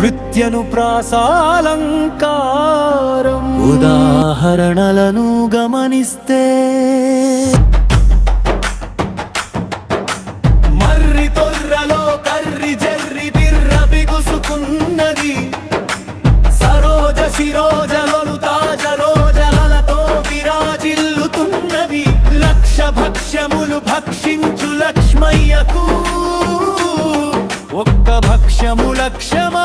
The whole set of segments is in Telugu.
వృత్యను ప్రాసాలంకారం. ఉదాహరణలను గమనిస్తే మర్రి తొర్రలో కర్రి జర్రి బిర్ర బిగుసుకున్నది. సరోజ శిరోజలలు తాజ రోజలతో విరాజిల్లుతున్నవి లక్ష భక్ష్యములు భక్షించు లక్ష్మయ్యకు భక్ష్యము లక్ష్యమా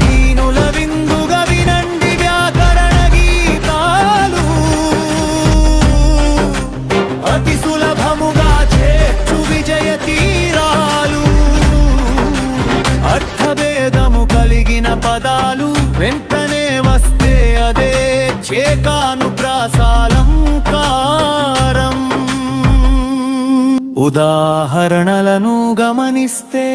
దీనుల విందుగా వినండి వ్యాకరణ గీతాలు. అతి సులభముగా చేర్చు విజయ తీరాలు. అర్థభేదము కలిగిన పదాలు వెంటనే వస్తే అదే చేకాను ప్రాసాలంకారం ఉదాహరణలను గమనిస్తే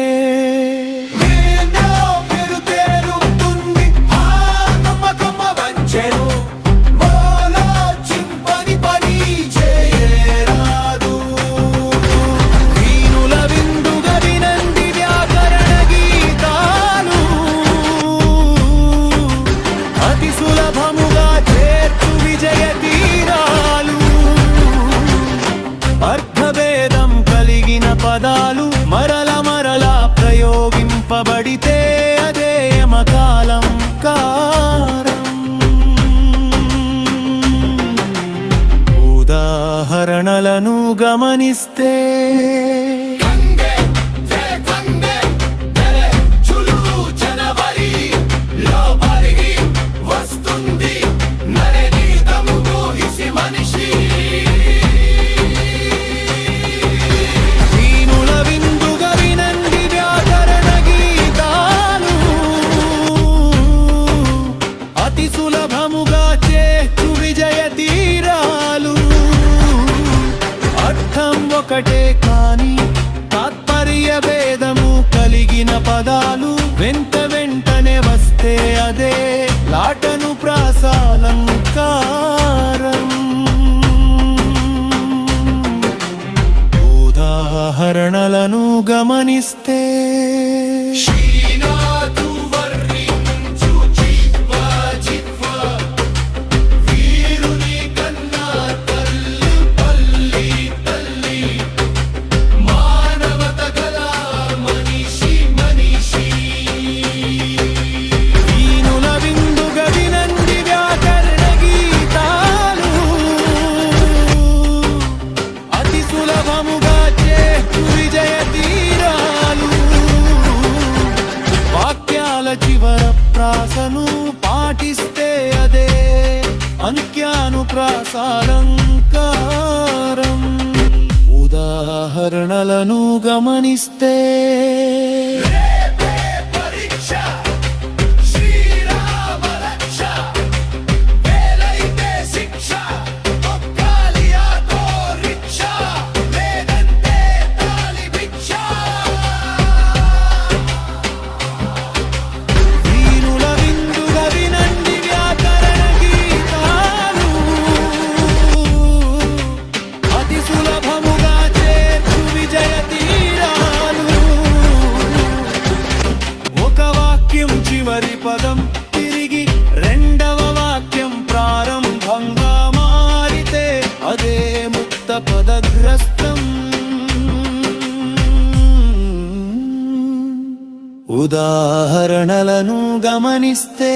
పదాలు మరల మరల ప్రయోగింపబడితే అదే యమకాలం కారం. ఉదాహరణలను గమనిస్తే పదాలు వెంట వెంటనే వస్తే అదే లాటను ప్రాసాలంకారం ఉదాహరణలను గమనిస్తే అంక్యాను ప్రాసాలంకారం ఉదాహరణలను గమనిస్తే ఉదాహరణలను గమనిస్తే